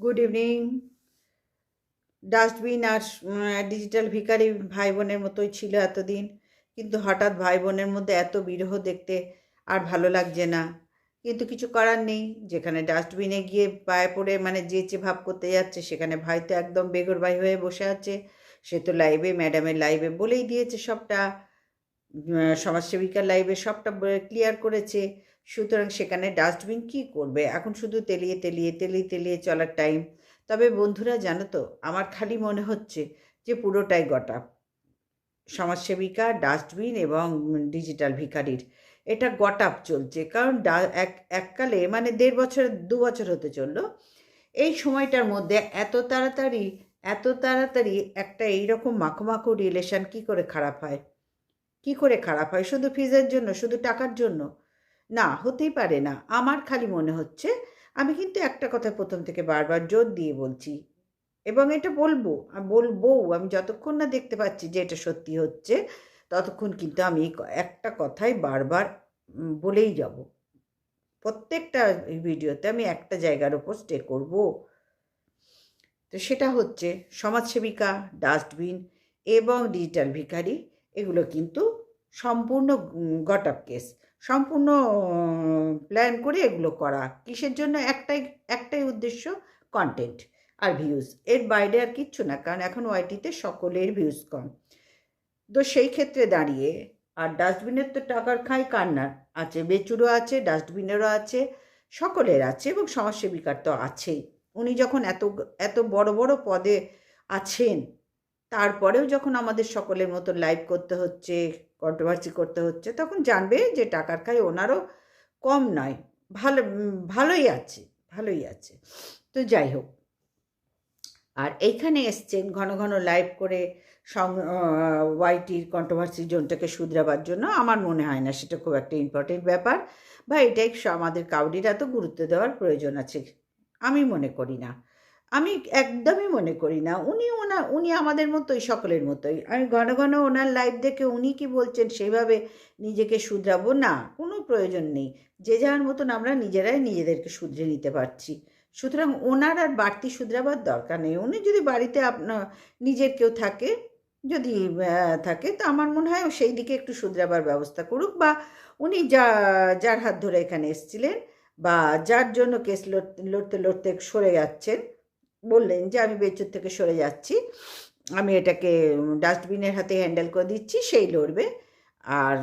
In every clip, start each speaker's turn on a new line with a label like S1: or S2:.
S1: Good evening dustbin আর digital ভিকারি ভাই বোনের মতোই ছিল এতদিন। কিন্তু হঠাৎ ভাই বোনের মধ্যে এত বিরহ দেখতে আর ভালো লাগছে না। কিন্তু কিছু করার নেই। যেখানে ডাস্টবিনে গিয়ে পায়ে পড়ে মানে যেচে ভাব করতে যাচ্ছে, সেখানে ভাই তো একদম বেগর ভাই হয়ে বসে আছে। সে তো লাইভে ম্যাডামের লাইভে বলেই দিয়েছে সবটা। সমাজসেবিকার লাইভে সবটা ক্লিয়ার করেছে। সুতরাং সেখানে ডাস্টবিন কি করবে? এখন শুধু তেলিয়ে তেলিয়ে তেলিয়ে তেলিয়ে চলার টাইম তবে বন্ধুরা, জানো তো, আমার খালি মনে হচ্ছে যে পুরোটাই গটা। সমাজসেবিকা ডাস্টবিন এবং ডিজিটাল ভিখারির। এটা গটাপ চলছে। কারণ এক, এককালে মানে দেড় বছর, দু বছর হতে চলল। এই সময়টার মধ্যে এত তাড়াতাড়ি এত তাড়াতাড়ি একটা এইরকম মাখো রিলেশন কি করে খারাপ হয়? কি করে খারাপ হয়? শুধু ফিজের জন্য, শুধু টাকার জন্য? না, হতেই পারে না। আমার খালি মনে হচ্ছে, আমি কিন্তু একটা কথা প্রথম থেকে বারবার জোর দিয়ে বলছি। এবং এটা বলব বলব, আমি যতক্ষণ না দেখতে পাচ্ছি যে এটা সত্যি হচ্ছে, ততক্ষণ কিন্তু আমি একটা কথাই বারবার বলেই যাব। প্রত্যেকটা ভিডিওতে আমি একটা জায়গার ওপর স্টে করব। তো সেটা হচ্ছে, সমাজসেবিকা ডাস্টবিন এবং ডিজিটাল ভিখারি, এগুলো কিন্তু সম্পূর্ণ গট আপ কেস সম্পূর্ণ প্ল্যান করে এগুলো করা। কিসের জন্য? একটাই একটাই উদ্দেশ্য কন্টেন্ট আর ভিউজ এর বাইরে আর কিচ্ছু না, কারণ এখন ওয়াইটিতে সকলের ভিউজ কম। তো সেই ক্ষেত্রে দাঁড়িয়ে, আর ডাস্টবিনের তো টাকার খাই কান্নার আছে, বেচুরও আছে ডাস্টবিনেরও আছে, সকলের আছে এবং সমাজসেবিকার তো আছেই। উনি যখন এত এত বড় বড় পদে আছেন, তারপরেও যখন আমাদের সকলের মতো লাইভ করতে হচ্ছে কন্ট্রোভার্সি করতে হচ্ছে, তখন জানবে যে টাকার খাই ওনারও কম নয়। ভালো, ভালোই আছে ভালোই আছে। তো যাই হোক। আর এইখানে এসছেন ঘন ঘন লাইভ করে ওয়াইটির কন্ট্রোভার্সি জোনটাকে শুধরাবার জন্য। আমার মনে হয় না সেটা খুব একটা ইম্পর্টেন্ট ব্যাপার। বা এটাই আমাদের কাউরির এত গুরুত্ব দেওয়ার প্রয়োজন আছে, আমি মনে করি না। আমি একদমই মনে করি না। উনি ওনা, উনি আমাদের মতোই, সকলের মতোই। আমি ঘন ঘন ওনার লাইভ দেখে উনি কি বলছেন সেইভাবে নিজেকে শুধরাবো? না, কোনো প্রয়োজন নেই। যে যার মতন আমরা নিজেরাই নিজেদেরকে শুধরে নিতে পারছি। সুতরাং ওনার আর বাড়তি শুধরাবার দরকার নেই। উনি যদি বাড়িতে আপনার নিজের কেউ থাকে, যদি থাকে, তো আমার মনে হয় সেই দিকে একটু শুধরাবার ব্যবস্থা করুক বা উনি যা, যার হাত ধরে এখানে এসেছিলেন বা যার জন্য কেস লড়তে লড়তে সরে যাচ্ছেন বললেন যে, আমি বেচুর থেকে সরে যাচ্ছি। আমি এটাকে ডাস্টবিনের হাতে হ্যান্ডেল করে দিচ্ছি, সেই লড়বে। আর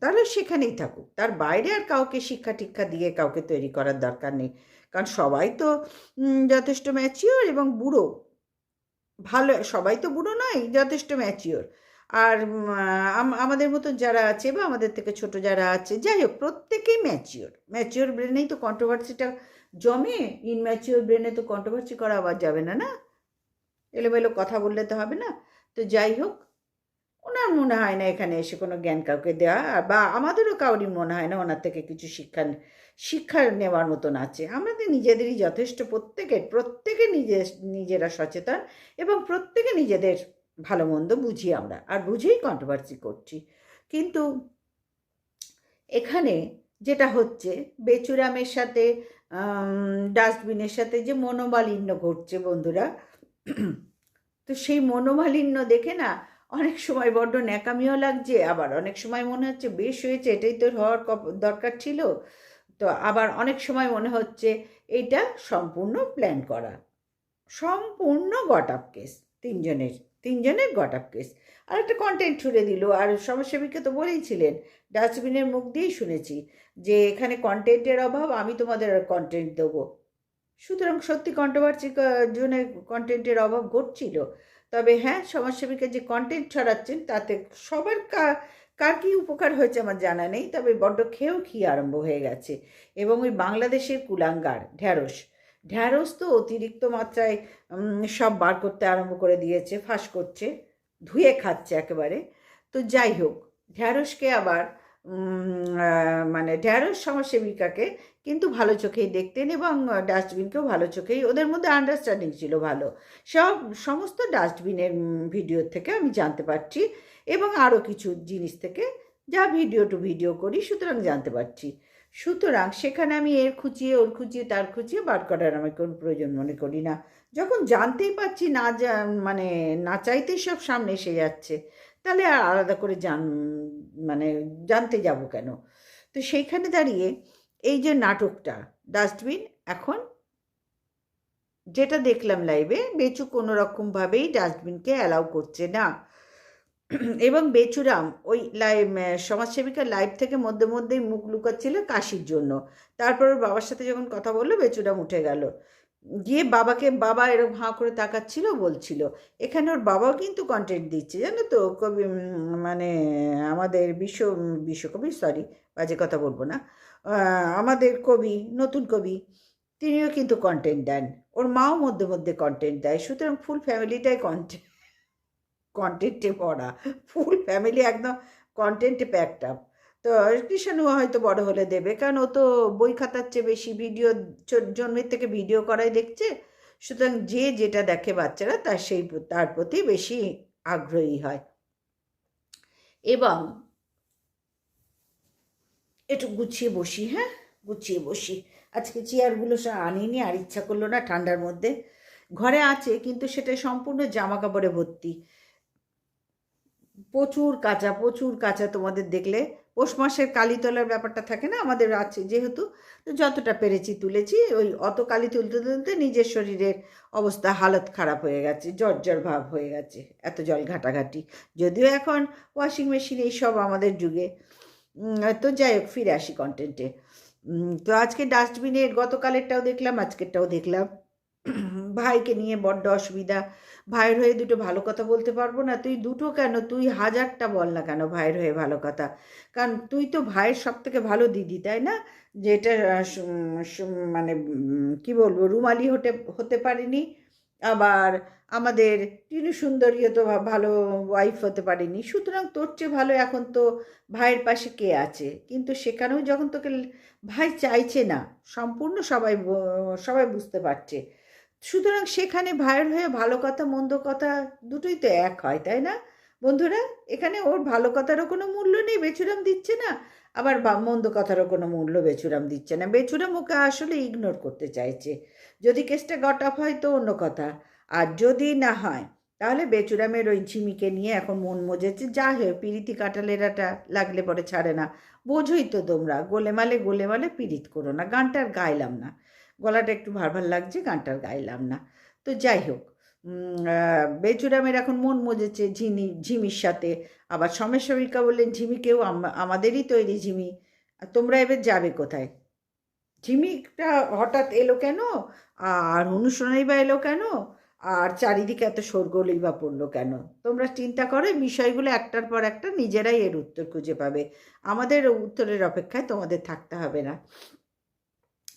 S1: তাহলে সেখানেই থাকুক। তার বাইরে আর কাউকে শিক্ষা টিক্ষা দিয়ে কাউকে তৈরি করার দরকার নেই। কারণ সবাই তো যথেষ্ট ম্যাচিওর এবং বুড়ো। ভালো, সবাই তো বুড়ো নয়, যথেষ্ট ম্যাচিওর। আর আমাদের মতো যারা আছে বা আমাদের থেকে ছোট যারা আছে, যাই হোক, প্রত্যেকেই ম্যাচিওর। ম্যাচিওর ব্রেনেই তো কন্ট্রোভার্সিটা জমে? ইনম্যাচিওর ব্রেনে তো কন্ট্রোভার্সি করা আবার যাবে না না? এলোমেলো কথা বললে তো হবে না। তো যাই হোক, ওনার মনে হয় না এখানে এসে কোনো জ্ঞান কাউকে দেওয়া বা আমাদেরও কাউরই মনে হয় না ওনার থেকে কিছু শিক্ষা শিক্ষা নেওয়ার মতন আছে। আমাদের নিজেদেরই যথেষ্ট, প্রত্যেকের, প্রত্যেকে নিজে, নিজেরা সচেতন এবং প্রত্যেকে নিজেদের ভালো মন্দ বুঝি আমরা, আর বুঝেই কন্ট্রোভার্সি করছি। কিন্তু এখানে যেটা হচ্ছে, বেচুরামের সাথে ডাস্টবিনের সাথে যে মনোমালিন্য ঘটছে বন্ধুরা, তো সেই মনোমালিন্য দেখে না অনেক সময় বড্ড ন্যাকামিও লাগছে, আবার অনেক সময় মনে হচ্ছে বেশ হয়েছে, এটাই তো হওয়ার দরকার ছিল। তো আবার অনেক সময় মনে হচ্ছে এটা সম্পূর্ণ প্ল্যান করা, সম্পূর্ণ গট আপ কেস তিনজনের। তিনজনের গট আপ কেস। আর একটা কন্টেন্ট ছুড়ে দিল, আর সমাজসেবিকা তো বলেইছিলেন ডাস্টবিনের মুখ দিয়েই শুনেছি যে এখানে কন্টেন্টের অভাব, আমি তোমাদের কন্টেন্ট দেবো। সুতরাং সত্যি কন্ট্রোভার্সি জন্য কন্টেন্টের অভাব ঘটছিল। তবে হ্যাঁ সমাজসেবীকে যে কন্টেন্ট ছড়াচ্ছেন, তাতে সবার কার কী উপকার হয়েছে আমার জানা নেই, তবে বড্ড খেয়েও খেয়ে আরম্ভ হয়ে গেছে। এবং ওই বাংলাদেশের কুলাঙ্গার ঢ্যাঁড়স ঢ্যাঁড়স তো অতিরিক্ত মাত্রায় সব বার করতে আরম্ভ করে দিয়েছে, ফাঁস করছে, ধুয়ে খাচ্ছে একেবারে। তো যাই হোক, ঢ্যাঁড়সকে আবার মানে ঢ্যাঁড়স সমাজসেবিকাকে কিন্তু ভালো চোখেই দেখতেন এবং ডাস্টবিনকেও ভালো চোখেই, ওদের মধ্যে আন্ডারস্ট্যান্ডিং ছিল ভালো। সব, সমস্ত ডাস্টবিনের ভিডিও থেকে আমি জানতে পারছি এবং আরও কিছু জিনিস থেকে যা ভিডিও টু ভিডিও করি, সুতরাং জানতে পারছি। সুতরাং সেখানে আমি এর খুঁচিয়ে ওর খুঁচিয়ে তার খুঁচিয়ে বার করার আমি কোনো প্রয়োজন মনে করি না। যখন জানতেই পারছি না যা মানে না চাইতেই সব সামনে এসে যাচ্ছে, তাহলে আর আলাদা করে জান মানে জানতে যাব কেন? তো সেইখানে দাঁড়িয়ে এই যে নাটকটা, ডাস্টবিন এখন যেটা দেখলাম লাইভে বেচু কোনো রকমভাবেই ডাস্টবিনকে অ্যালাউ করছে না। এবং বেচুরাম ওই লাইভ সমাজসেবিকার লাইভ থেকে মধ্যে মধ্যেই মুখ লুকাচ্ছিল কাশির জন্য। তারপর বাবার সাথে যখন কথা বলল, বেচুরাম উঠে গেল। গিয়ে বাবাকে, বাবা এরকম হাঁ করে তাকাচ্ছিল, বলছিল, এখানে ওর বাবাও কিন্তু কন্টেন্ট দিচ্ছে, জানো তো? কবি মানে আমাদের বিশ্ব, বিশ্বকবি সরি বাজে কথা বলব না আমাদের কবি, নতুন কবি, তিনিও কিন্তু কন্টেন্ট দেন। ওর মাও মধ্যে মধ্যে কন্টেন্ট দেয়। সুতরাং ফুল ফ্যামিলিটাই কন্টেন্ট কন্টেন্টে ভরা। ফুল ফ্যামিলি একদম কন্টেন্টে প্যাকড আপ তো কৃষাণু হয়তো বড় হলে দেবে, কারণ ও তো বই খাতার চেয়ে বেশি ভিডিও জন্মের থেকে ভিডিও করাই দেখছে। সুতরাং যে যেটা দেখে বাচ্চারা, তার সেই তার প্রতি বেশি আগ্রহী হয়। এবং একটু গুছিয়ে বসি হ্যাঁ? গুছিয়ে বসি। আজকে চেয়ারগুলো সব আনিনি, আর ইচ্ছা করল না ঠান্ডার মধ্যে। ঘরে আছে, কিন্তু সেটা সম্পূর্ণ জামা কাপড়ে ভর্তি। প্রচুর কাঁচা প্রচুর কাঁচা তোমাদের দেখলে। পৌষ মাসের কালি তোলার ব্যাপারটা থাকে না আমাদের আছে যেহেতু, তো যতটা পেরেছি তুলেছি, ওই অত কালি তুলতে তুলতে নিজের শরীরের অবস্থা হালত খারাপ হয়ে গেছে, জ্বর ভাব হয়ে গেছে, এত জল ঘাটাঘাটি। যদিও এখন ওয়াশিং মেশিন এইসব আমাদের যুগে। তো যাই হোক, ফিরে আসি কন্টেন্টে তো আজকে ডাস্টবিনের গতকালেরটাও দেখলাম, আজকেরটাও দেখলাম। ভাইকে নিয়ে বড্ড অসুবিধা। ভাইয়ের হয়ে দুটো ভালো কথা বলতে পারব না। তুই দুটো কেন? তুই হাজারটা বল না কেন ভাইয়ের হয়ে ভালো কথা? কারণ তুই তো ভাইয়ের সব থেকে ভালো দিদি, তাই না? যেটা মানে কি বলব, রুমালি হতে হতে পারেনি। আবার আমাদের টিনু সুন্দরীও তো ভালো ওয়াইফ হতে পারেনি। সুতরাং তোর চেয়ে ভালো এখন তো ভাইয়ের পাশে কে আছে? কিন্তু সেখানেও যখন তোকে ভাই চাইছে না, সম্পূর্ণ সবাই সবাই বুঝতে পারছে। সুতরাং সেখানে ভাইয়ের হয়ে ভালো কথা, মন্দ কথা দুটোই তো এক হয়, তাই না? বন্ধুরা, এখানে ওর ভালো কথারও কোনো মূল্য নেই বেচুরাম দিচ্ছে না। আবার মন্দ কথারও কোনো মূল্য বেচুরাম দিচ্ছে না। বেচুরাম ওকে আসলে ইগনোর করতে চাইছে। যদি কেসটা গট অফ হয় তো অন্য কথা। আর যদি না হয়, তাহলে বেচুরামের ওই ঝিমিকে নিয়ে এখন মন মজেছে। যা হয়, পিরিতি কাটালেরাটা লাগলে পরে ছাড়ে না। বোঝোই তো তোমরা, গোলেমালে গোলেমালে পিরিত করো না। গানটা আর গাইলাম না। গলাটা একটু ভার ভার লাগছে, গানটার গাইলাম না। তো যাই হোক বেচুরামের এখন মন মজেছে, ঝিনি, ঝিমির সাথে। আবার সমস্যাবিকা বললেন ঝিমিকেও আম- আমাদেরই তৈরি ঝিমি। তোমরা এবার যাবে কোথায়? ঝিমিকটা হঠাৎ এলো কেন? আর অনুষ্ঠানেই বা এলো কেন? আর চারিদিকে এত শোরগোলই বা পড়ল কেন? তোমরা চিন্তা করো বিষয়গুলো একটার পর একটা নিজেরাই এর উত্তর খুঁজে পাবে। আমাদের উত্তরের অপেক্ষায় তোমাদের থাকতে হবে না।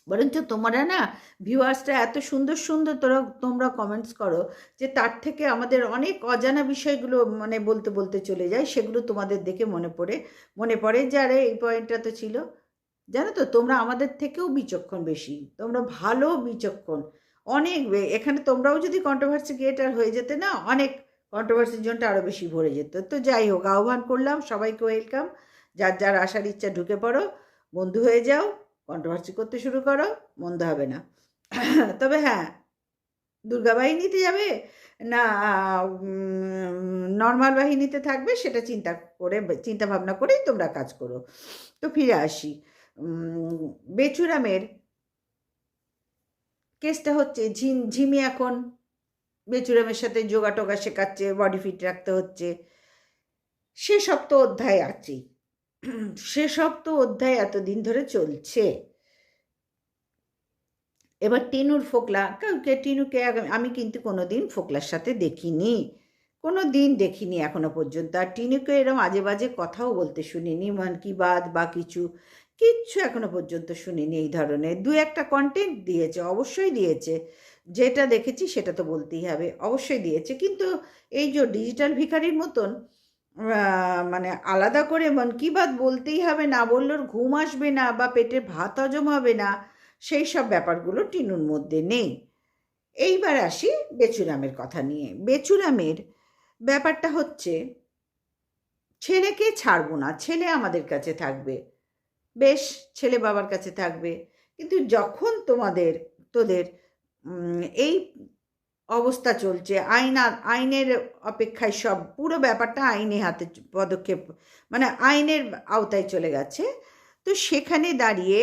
S1: বরঞ্চ তোমরা না ভিউয়ার্সটা এত সুন্দর সুন্দর তোরা, তোমরা কমেন্টস করো যে তার থেকে আমাদের অনেক অজানা বিষয়গুলো মানে বলতে বলতে চলে যায়, সেগুলো তোমাদের দেখে মনে পড়ে মনে পড়ে যে আরে এই পয়েন্টটা তো ছিল। জানো তো, তোমরা আমাদের থেকেও বিচক্ষণ বেশি, তোমরা ভালো বিচক্ষণ। অনেক এখানে তোমরাও যদি কন্ট্রোভার্সি ক্রিয়েটার হয়ে যেতে না, অনেক কন্ট্রোভার্সির জন্য আরও বেশি ভরে যেত। তো যাই হোক, আহ্বান করলাম, সবাইকে ওয়েলকাম যার যার আসার ইচ্ছা ঢুকে পড়ো, বন্ধু হয়ে যাও। কন্ট্রোভার্সি করতে শুরু করো, মন্দ হবে না। তবে হ্যাঁ দুর্গা বাহিনীতে যাবে? না নর্মাল বাহিনীতে থাকবে, সেটা চিন্তা করে, চিন্তা ভাবনা করেই তোমরা কাজ করো। তো ফিরে আসি। বেচুরামের কেসটা হচ্ছে, ঝিম, ঝিমি এখন বেচুরামের সাথে যোগা টোগা শেখাচ্ছে বডি ফিট রাখতে হচ্ছে। সেসব তো অধ্যায় আছেই সেসব তো অধ্যায় এতদিন ধরে চলছে। এবার টিনুর ফোকলা, কাউকে টিনুকে আমি কিন্তু কোনো দিন ফোকলার সাথে দেখিনি। কোনো দিন দেখিনি এখনও পর্যন্ত। আর টিনুকে এরম আজে বাজে কথাও বলতে শুনিনি, মন কি বাদ বা কিছু, কিচ্ছু এখনও পর্যন্ত শুনিনি এই ধরনের। দু একটা কন্টেন্ট দিয়েছে, অবশ্যই দিয়েছে। যেটা দেখেছি সেটা তো বলতেই হবে, অবশ্যই দিয়েছে। কিন্তু এই যে ডিজিটাল ভিখারির মতন মানে আলাদা করে মন, কি বাত বলতেই হবে না বললে ওর ঘুম আসবে না বা পেটে ভাত হজম হবে না, সেই সব ব্যাপারগুলো টিনুর মধ্যে নেই। এইবার আসি বেচুরামের কথা নিয়ে। বেচুরামের ব্যাপারটা হচ্ছে, ছেলেকে ছাড়বো না, ছেলে আমাদের কাছে থাকবে। বেশ, ছেলে বাবার কাছে থাকবে। কিন্তু যখন তোমাদের, তোদের এই অবস্থা চলছে। আইন আইনের অপেক্ষায় সব, পুরো ব্যাপারটা আইনে হাতে পদক্ষেপ মানে আইনের আওতায় চলে গেছে। তো সেখানে দাঁড়িয়ে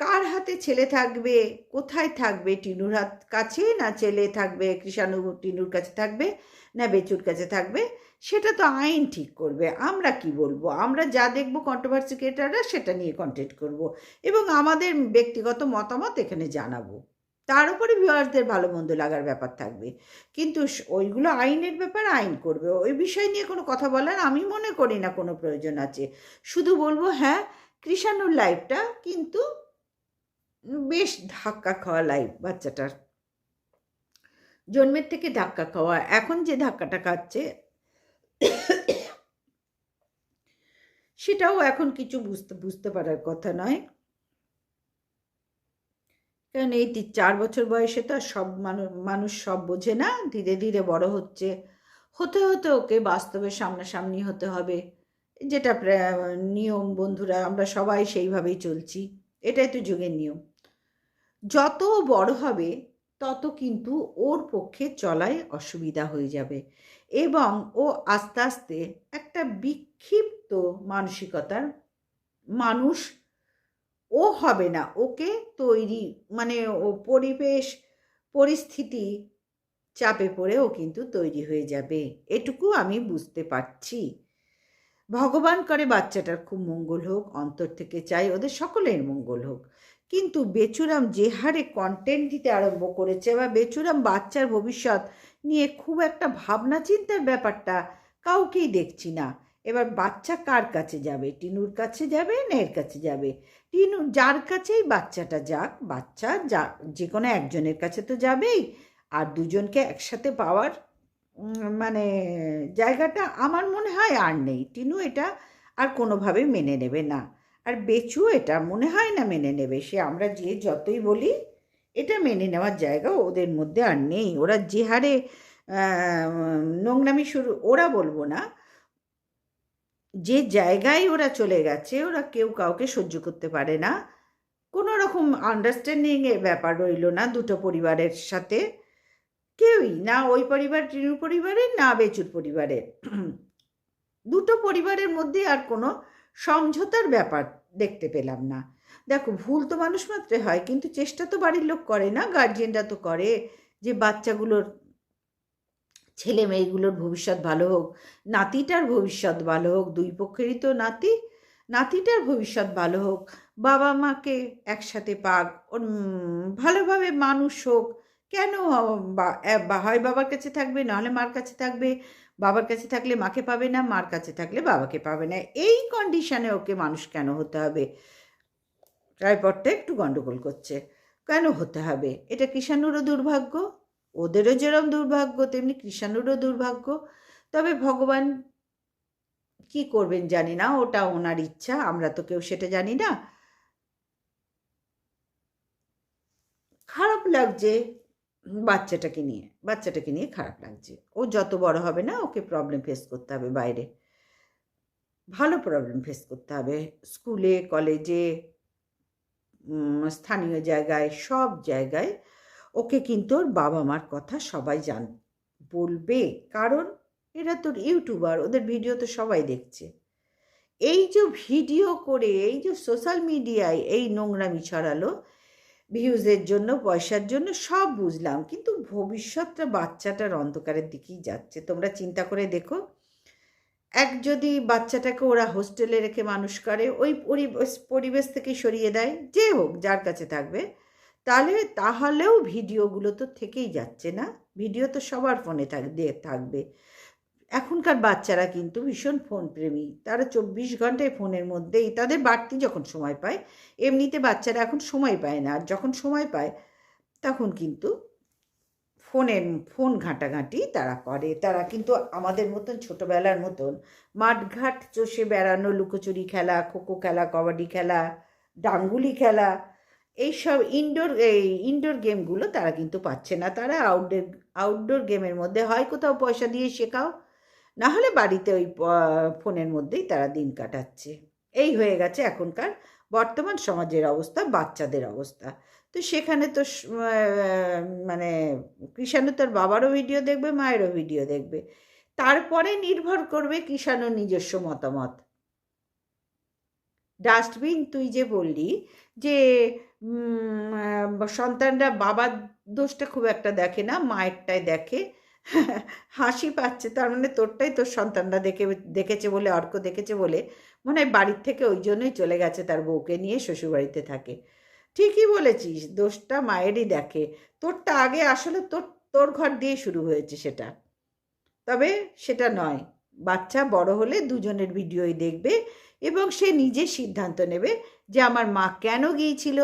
S1: কার হাতে ছেলে থাকবে, কোথায় থাকবে, টিনুর হাত কাছে না ছেলে থাকবে, কৃষাণু টিনুর কাছে থাকবে না বেচুর কাছে থাকবে? সেটা তো আইন ঠিক করবে। আমরা কি বলব? আমরা যা দেখব কন্ট্রোভার্সি ক্রিয়েটাররা সেটা নিয়ে কন্টেন্ট করব এবং আমাদের ব্যক্তিগত মতামত এখানে জানাব। তার উপরে ভিউয়ার্সদের ভালো মন্দ লাগার ব্যাপার থাকবে। কিন্তু ওইগুলো আইনের ব্যাপার আইন করবে। ওই বিষয় নিয়ে কোনো কথা বলার আমি মনে করি না কোনো প্রয়োজন আছে। শুধু বলব হ্যাঁ কৃষাণুর লাইফটা কিন্তু বেশ ধাক্কা খাওয়া লাইফ বাচ্চাটার। জন্মের থেকে ধাক্কা খাওয়া, এখন যে ধাক্কাটা খাচ্ছে, সেটাও এখন কিছু বুঝতে বুঝতে পারার কথা নয়। কারণ এই চার বছর বয়সে তো আর সব মানুষ সব বোঝে না। ধীরে ধীরে বড় হচ্ছে। হতে হতে ওকে বাস্তবে সামনাসামনি হতে হবে। যেটা নিয়ম বন্ধুরা, আমরা সবাই সেইভাবেই চলছি। এটাই তো যুগের নিয়ম। যত বড় হবে, তত কিন্তু ওর পক্ষে চলায় অসুবিধা হয়ে যাবে। এবং ও আস্তে আস্তে একটা বিক্ষিপ্ত মানসিকতার মানুষ ও হবে না। ওকে তৈরি মানে ও পরিবেশ, পরিস্থিতি চাপে পড়ে ও কিন্তু তৈরি হয়ে যাবে। এটুকু আমি বুঝতে পারছি। ভগবান করে বাচ্চাটার খুব মঙ্গল হোক, অন্তর থেকে চাই ওদের সকলের মঙ্গল হোক। কিন্তু বেচুরাম যে হারে কন্টেন্ট দিতে আরম্ভ করেছে বা বেচুরাম বাচ্চার ভবিষ্যৎ নিয়ে খুব একটা ভাবনা চিন্তার ব্যাপারটা কাউকেই দেখছি না। এবার বাচ্চা কার কাছে যাবে? টিনুর কাছে যাবে? না এর কাছে যাবে? টিনু যার কাছেই বাচ্চাটা যাক, বাচ্চা যা যে কোনো একজনের কাছে তো যাবেই। আর দুজনকে একসাথে পাওয়ার মানে জায়গাটা আমার মনে হয় আর নেই। টিনু এটা আর কোনোভাবে মেনে নেবে না। আর বেচু এটা মনে হয় না মেনে নেবে। সে আমরা যে যতই বলি, এটা মেনে নেওয়ার জায়গা ওদের মধ্যে আর নেই। ওরা যে হারে নোংরামি শুরু, ওরা বলব না যে জায়গায় ওরা চলে গেছে, ওরা কেউ কাউকে সহ্য করতে পারে না। কোনো রকম আন্ডারস্ট্যান্ডিংয়ের ব্যাপার রইল না দুটো পরিবারের সাথে। কেউই না ওই পরিবার টিনুর পরিবারের, না বেচুর পরিবারের। দুটো পরিবারের মধ্যে আর কোনো সমঝোতার ব্যাপার দেখতে পেলাম না। দেখো, ভুল তো মানুষ মাত্রে হয়, কিন্তু চেষ্টা তো বাড়ির লোক করে না গার্জিয়ানরা তো করে যে বাচ্চাগুলোর ছেলে মেয়েগুলোর ভবিষ্যৎ ভালো হোক, নাতিটার ভবিষ্যৎ ভালো হোক, দুই পক্ষেরই তো নাতি, নাতিটার ভবিষ্যৎ ভালো হোক, বাবা মাকে একসাথে পাক, ওর ভালোভাবে মানুষ হোক, কেন বা- হয় বাবার কাছে থাকবে, নাহলে মার কাছে থাকবে, বাবার কাছে থাকলে মাকে পাবে না, মার কাছে থাকলে বাবাকে পাবে না, এই কন্ডিশনে ওকে মানুষ কেন হতে হবে? ট্রাইপডটা একটু গন্ডগোল করছে, কেন হতে হবে? এটা কৃষাণুরও দুর্ভাগ্য। ওদেরও যেরম দুর্ভাগ্য, তেমনি কৃষাণুরও দুর্ভাগ্য। তবে ভগবান কি করবেন জানি না, ওটা ওনার ইচ্ছা, আমরা তো কেউ সেটা জানি না। খারাপ লাগছে বাচ্চাটাকে নিয়ে বাচ্চাটাকে নিয়ে খারাপ লাগছে। ও যত বড় হবে না, ওকে প্রবলেম ফেস করতে হবে বাইরে। ভালো প্রবলেম ফেস করতে হবে। স্কুলে কলেজে স্থানীয় জায়গায়, সব জায়গায় ওকে কিন্তু ওর বাবা মার কথা সবাই জান, বলবে। কারণ এরা তোর ইউটিউবার, ওদের ভিডিও তো সবাই দেখছে। এই যে ভিডিও করে, এই যে সোশ্যাল মিডিয়ায় এই নোংরামি ছড়ালো ভিউজের জন্য, পয়সার জন্য, সব বুঝলাম। কিন্তু ভবিষ্যৎটা বাচ্চাটার অন্ধকারের দিকেই যাচ্ছে। তোমরা চিন্তা করে দেখো, এক যদি বাচ্চাটাকে ওরা হোস্টেলে রেখে মানুষ করে, ওই পরিবেশ পরিবেশ থেকে সরিয়ে দেয়, যে হোক, যার কাছে থাকবে তাহলে, তাহলেও ভিডিওগুলো তো থেকেই যাচ্ছে না। ভিডিও তো সবার ফোনে থাক দিয়ে থাকবে। এখনকার বাচ্চারা কিন্তু ভীষণ ফোন প্রেমী তারা চব্বিশ ঘন্টায় ফোনের মধ্যেই তাদের বাড়তি যখন সময় পায়, এমনিতে বাচ্চারা এখন সময় পায় না। আর যখন সময় পায়, তখন কিন্তু ফোনের ফোন ঘাঁটাঘাঁটি তারা করে। তারা কিন্তু আমাদের মতন, ছোটোবেলার মতন মাঠঘাট চষে বেড়ানো, লুকোচুরি খেলা, খোখো খেলা, কবাডি খেলা, ডাঙ্গুলি খেলা এইসব ইনডোর এই ইনডোর গেমগুলো তারা কিন্তু পাচ্ছে না। তারা আউটডোর আউটডোর গেমের মধ্যে হয় কোথাও পয়সা দিয়ে শেখাও, না হলে বাড়িতে ওই ফোনের মধ্যেই তারা দিন কাটাচ্ছে। এই হয়ে গেছে এখনকার বর্তমান সমাজের অবস্থা, বাচ্চাদের অবস্থা। তো সেখানে তো মানে কৃষাণু তার বাবারও ভিডিও দেখবে, মায়েরও ভিডিও দেখবে। তারপরে নির্ভর করবে কৃষাণুর নিজস্ব মতামত। ডাস্টবিন তুই যে বললি যে সন্তানরা বাবার দোষটা খুব একটা দেখে না, মায়েরটাই দেখে। হাসি পাচ্ছে, তার মানে তোরটাই তোর সন্তানরা দেখে, দেখেছে বলে, অর্ক দেখেছে বলে মনে হয় বাড়ির থেকে ওই জন্যই চলে গেছে তার বউকে নিয়ে শ্বশুরবাড়িতে থাকে। ঠিকই বলেছিস, দোষটা মায়েরই দেখে। তোরটা আগে আসলে তোর তোর ঘর দিয়ে শুরু হয়েছে সেটা। তবে সেটা নয়, বাচ্চা বড় হলে দুজনের ভিডিওই দেখবে এবং সে নিজে সিদ্ধান্ত নেবে যে আমার মা কেন গিয়েছিল।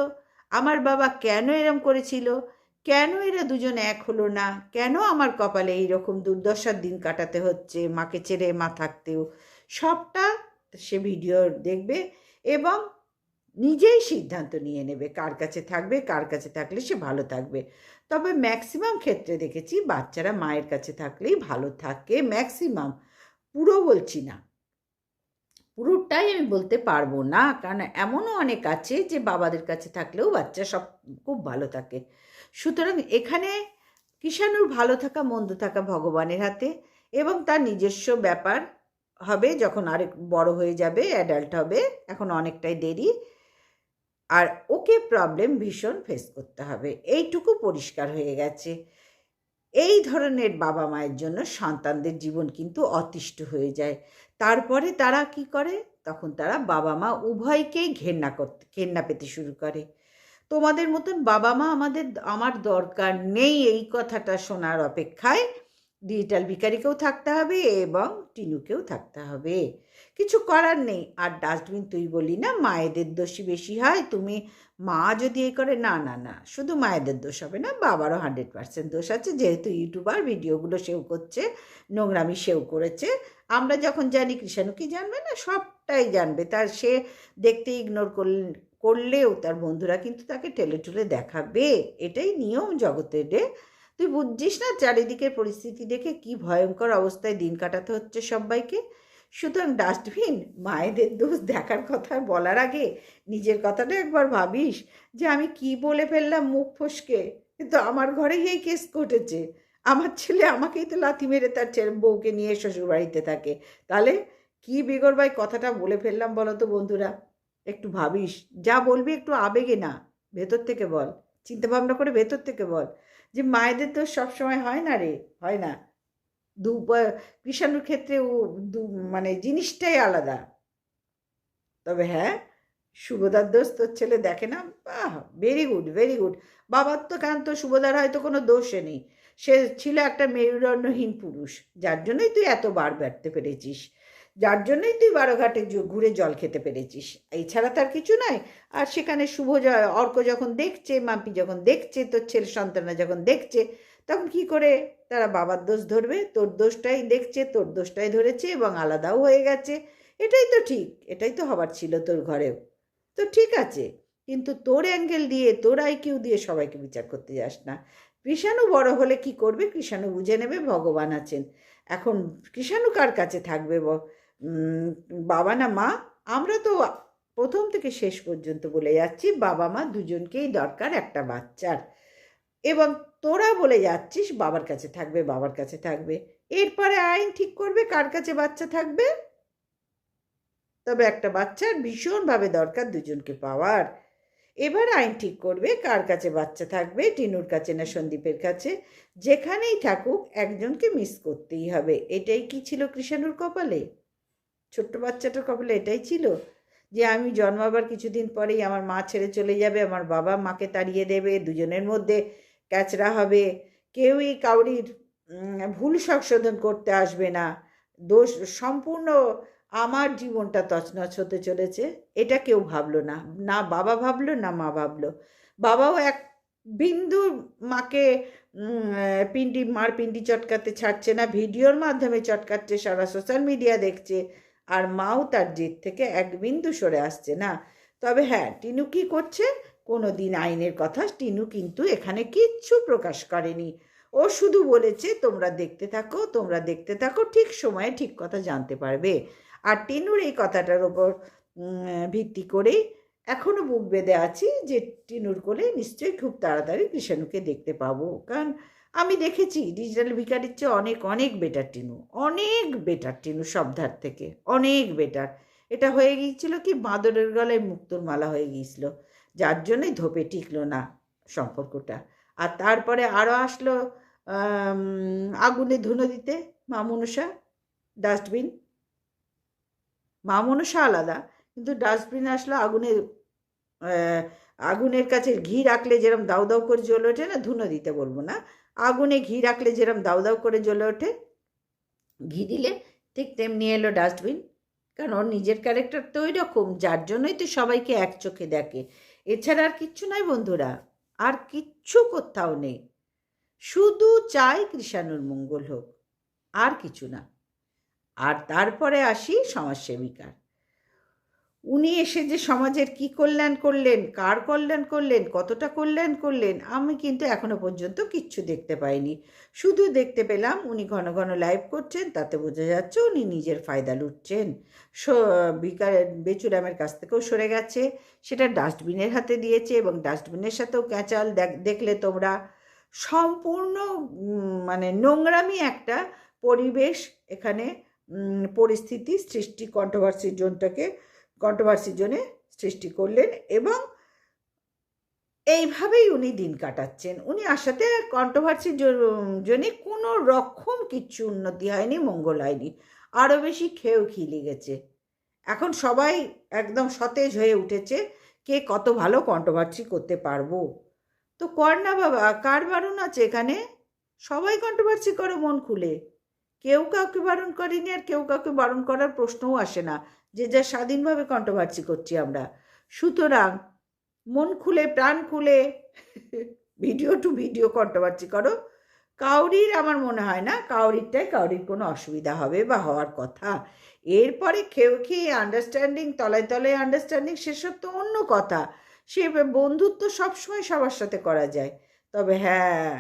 S1: আমার বাবা কেন এরম করেছিল? কেন এরা দুজন এক হলো না? কেন আমার কপালে এইরকম দুর্দশার দিন কাটাতে হচ্ছে? মাকে ছেড়ে মা থাকতেও। সবটা সে ভিডিও দেখবে এবং নিজেই সিদ্ধান্ত নিয়ে নেবে কার কাছে থাকবে, কার কাছে থাকলে সে ভালো থাকবে। তবে ম্যাক্সিমাম ক্ষেত্রে দেখেছি বাচ্চারা মায়ের কাছে থাকলেই ভালো থাকে। ম্যাক্সিমাম। পুরো বলছি না। পুরোটাই আমি বলতে পারব না। কারণ এমনও অনেক আছে যে বাবাদের কাছে থাকলেও বাচ্চা সব খুব ভালো থাকে। সুতরাং এখানে কিষাণুর ভালো থাকা, মন্দ থাকা ভগবানের হাতে এবং তার নিজস্ব ব্যাপার হবে যখন আরেক বড় হয়ে যাবে অ্যাডাল্ট হবে, এখন অনেকটাই দেরি। আর ওকে প্রবলেম ভীষণ ফেস করতে হবে। এইটুকু পরিষ্কার হয়ে গেছে। এই ধরনের বাবা মায়ের জন্য সন্তানদের জীবন কিন্তু অতিষ্ঠ হয়ে যায়। তারপরে তারা কি করে? তখন তারা বাবা মা উভয়কেই ঘেন্না করতে ঘেন্না পেতে শুরু করে। তোমাদের মতন বাবা মা আমাদের, আমার দরকার নেই এই কথাটা শোনার অপেক্ষায় ডিজিটাল ভিকারিকেও থাকতে হবে এবং টিনুকেও থাকতে হবে। কিছু করার নেই। আর ডাস্টবিন তুই বলি না, মায়েদের দোষী বেশি হয়। তুমি মা যদি এই করে, না না না, শুধু মায়েদের দোষ হবে না, বাবারও হান্ড্রেড পার্সেন্ট দোষ আছে। যেহেতু ইউটিউবার, ভিডিওগুলো সেও করছে, নোংরামি সেও করেছে। আমরা যখন জানি, কৃষাণু কি জানবে না? সবটাই জানবে। তার সে দেখতে ইগনোর করলেও তার বন্ধুরা কিন্তু তাকে ঠেলে টুলে দেখাবে। এটাই নিয়ম জগতের। তুই বুঝছিস না চারিদিকের পরিস্থিতি দেখে কি ভয়ঙ্কর অবস্থায় দিন কাটাতে হচ্ছে সবাইকে? সুতরাং ডাস্টবিন, মায়েদের দোষ দেখার কথা বলার আগে নিজের কথাটা একবার ভাবিস যে আমি কি বলে ফেললাম মুখ ফসকে? কিন্তু আমার ঘরেই এই কেস ঘটেছে। আমার ছেলে আমাকেই তো লাথি মেরে তার ছেলে, বউকে নিয়ে শ্বশুরবাড়িতে থাকে। তাহলে কি বেগর ভাই কথাটা বলে ফেললাম বলো তো বন্ধুরা? একটু ভাবিস, যা বলবি একটু আবেগে না। ভেতর থেকে বল চিন্তা ভাবনা করে ভেতর থেকে বল। যে মায়েদের তো সবসময় হয় না রে, হয় না। দু কৃষাণুর ক্ষেত্রে ও দু মানে জিনিসটাই আলাদা। তবে হ্যাঁ শুভদার দোষ তোর ছেলে দেখে না? বাহ ভেরি গুড ভেরি গুড বাবার তো কারণ তো শুভদার হয়তো কোনো দোষে নেই। সে ছিল একটা মেরুদণ্ডহীন পুরুষ, যার জন্যই তুই এত বার বাড়তে পেরেছিস। যার জন্যই তুই বারোঘাটে ঘুরে জল খেতে পেরেছিস। এছাড়া তার কিছু নাই। আর সেখানে শুভ অর্ক যখন দেখছে মাপি যখন দেখছে, তোর ছেলে সন্তানরা যখন দেখছে, তখন কি করে? তারা বাবার দোষ ধরবে, তোর দোষটাই দেখছে, তোর দোষটাই ধরেছে এবং আলাদাও হয়ে গেছে। এটাই তো ঠিক, এটাই তো হবার ছিল তোর ঘরেও। তো ঠিক আছে, কিন্তু তোর অ্যাঙ্গেল দিয়ে, তোর আইকিউ দিয়ে সবাইকে বিচার করতে যাস না। কৃষাণু বড় হলে কি করবে? কৃষাণু বুঝে নেবে, ভগবান আছেন। এখন কৃষাণু কার কাছে থাকবে বাবা না মা, আমরা তো প্রথম থেকে শেষ পর্যন্ত বলে যাচ্ছি, বাবা মা দুজনকেই দরকার একটা বাচ্চার। এবং তোরা বলে যাচ্ছিস বাবার কাছে থাকবে, বাবার কাছে থাকবে। এরপরে আইন ঠিক করবে কার কাছে বাচ্চা থাকবে? তবে একটা বাচ্চার ভীষণভাবে দরকার দুজনকে পাওয়ার। এবার আইন ঠিক করবে কার কাছে বাচ্চা থাকবে, টিনুর কাছে না সন্দীপের কাছে। যেখানেই থাকুক, একজনকে মিস করতেই হবে। এটাই কি ছিল কৃষাণুর কপালে? ছোট্ট বাচ্চাটার কপালে এটাই ছিল যে আমি জন্মাবার কিছুদিন পরেই আমার মা ছেড়ে চলে যাবে, আমার বাবা মাকে তাড়িয়ে দেবে, দুজনের মধ্যে ক্যাচরা হবে। কেউই কাউরির ভুল সংশোধন করতে আসবে না। দোষ, সম্পূর্ণ আমার জীবনটা তছনছ হতে চলেছে। এটা কেউ ভাবলো না। না বাবা ভাবলো, না মা ভাবলো। বাবাও এক বিন্দু মাকে পিন্ডি, মার পিন্ডি চটকাতে ছাড়ছে না। ভিডিওর মাধ্যমে চটকাচ্ছে, সারা সোশ্যাল মিডিয়া দেখছে। আর মাও তার জেদ থেকে এক বিন্দু সরে আসছে না। তবে হ্যাঁ টিনু কি করছে? কোনো দিন আইনের কথা টিনু কিন্তু এখানে কিচ্ছু প্রকাশ করেনি। ও শুধু বলেছে, তোমরা দেখতে থাকো, তোমরা দেখতে থাকো, ঠিক সময়ে ঠিক কথা জানতে পারবে। আর টিনুর এই কথাটার ওপর ভিত্তি করেই এখনও বুক বেঁধে আছি যে টিনুর কোলে নিশ্চয়ই খুব তাড়াতাড়ি কৃষাণুকে দেখতে পাবো। কারণ আমি দেখেছি ডিজিটাল ভিকারির চেয়ে অনেক অনেক বেটার টিনু। অনেক বেটার টিনু সব ধার থেকে। অনেক বেটার এটা হয়ে গিয়েছিল কি বাঁদরের গলায় মুক্তোর মালা হয়ে গিয়েছিল। যার জন্যই ধোপে টিকলো না সম্পর্কটা। আর তারপরে আরও আসলো আগুনে ধুনো দিতে। মা মনসা ডাস্টবিন মা মনসা আলাদা, কিন্তু ডাস্টবিন আসলো আগুনে আগুনের কাছে ঘি রাখলে যেরকম দাউ দাউ করে জ্বলে ওঠে না, ধুনো দিতে বলব না। আগুনে ঘি রাখলে যেরম দাউ দাউ করে জ্বলে ওঠে, ঘি দিলে ঠিক তেমনি এলো ডাস্টবিন। কারণ ওর নিজের ক্যারেক্টার তো ওই রকম যার জন্যই তো সবাইকে এক চোখে দেখে। এছাড়া আর কিচ্ছু নাই বন্ধুরা, আর কিচ্ছু কোথাও নেই। শুধু চাই কৃষাণুর মঙ্গল হোক, আর কিছু না। আর তারপরে আসি সমাজসেবিকার। উনি এসে যে সমাজের কি কল্যাণ করলেন, কার কল্যাণ করলেন, কতটা কল্যাণ করলেন, আমি কিন্তু এখনও পর্যন্ত কিচ্ছু দেখতে পাইনি। শুধু দেখতে পেলাম উনি ঘন ঘন লাইভ করছেন, তাতে বোঝা যাচ্ছে উনি নিজের ফায়দা লুটছেন। বিকার, বেচুরামের কাছ থেকেও সরে গেছে, সেটা ডাস্টবিনের হাতে দিয়েছে এবং ডাস্টবিনের সাথেও ক্যাচাল দেখ- দেখলে তোমরা। সম্পূর্ণ মানে নোংরামি একটা পরিবেশ এখানে পরিস্থিতি সৃষ্টি কন্ট্রোভার্সির জোনটাকে কন্ট্রোভার্সির জন্যে সৃষ্টি করলেন এবং এইভাবেই উনি দিন কাটাচ্ছেন। উনি আসাতে কন্ট্রোভার্সির জন্যে কোনো রকম কিচ্ছু উন্নতি হয়নি, মঙ্গল হয়নি। আরও বেশি খেয়েও খিলে গেছে। এখন সবাই একদম সতেজ হয়ে উঠেছে কে কত ভালো কন্ট্রোভার্সি করতে পারব। তো কর না বাবা, কার বারণ আছে এখানে? সবাই কন্ট্রোভার্সি করো, মন খুলে। কেউ কাউকে বারণ করেনি আর কেউ কাউকে বারণ করার প্রশ্নও আসে না। যে যা স্বাধীনভাবে কন্ট্রোভার্সি করছি আমরা। সুতরাং মন খুলে, প্রাণ খুলে ভিডিও টু ভিডিও কন্ট্রোভার্সি করো। কাউরির আমার মনে হয় না, কাউরিরটাই কাউরির কোনো অসুবিধা হবে বা হওয়ার কথা। এরপরে খেয়ে খেয়ে আন্ডারস্ট্যান্ডিং তলায় তলায় আন্ডারস্ট্যান্ডিং সেসব তো অন্য কথা। সে বন্ধুত্ব সবসময় সবার সাথে করা যায়। তবে হ্যাঁ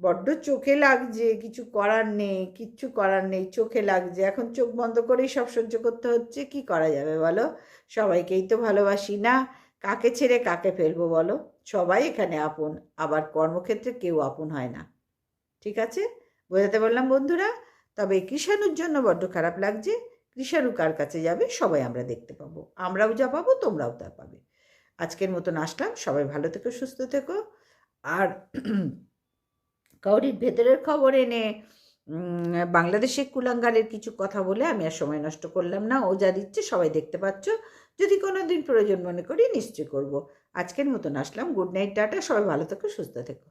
S1: বড্ড চোখে লাগছে, কিছু করার নেই, কিচ্ছু করার নেই, চোখে লাগছে। এখন চোখ বন্ধ করেই সব সহ্য করতে হচ্ছে, কি করা যাবে বলো? সবাইকেই তো ভালোবাসি না। কাকে ছেড়ে কাকে ফেলব বলো? সবাই এখানে আপন, আবার কর্মক্ষেত্রে কেউ আপন হয় না। ঠিক আছে? বোঝাতে বললাম বন্ধুরা? তবে কৃষাণুর জন্য বড্ড খারাপ লাগছে। কৃষাণু কার কাছে যাবে? সবাই আমরা দেখতে পাবো। আমরাও যা পাবো, তোমরাও তা পাবে। আজকের মতন আসলাম। সবাই ভালো থেকো, সুস্থ থেকো। আর কাউরির ভেতরের খবর এনে বাংলাদেশে বাংলাদেশের কুলাঙ্গারের কিছু কথা বলে আমি আর সময় নষ্ট করলাম না। ও যা দিচ্ছে সবাই দেখতে পাচ্ছ। যদি কোনো দিন প্রয়োজন মনে করি নিশ্চয় করব। আজকের মতন আসলাম। Good night, tata. সবাই ভালো থেকো, সুস্থ থেকো।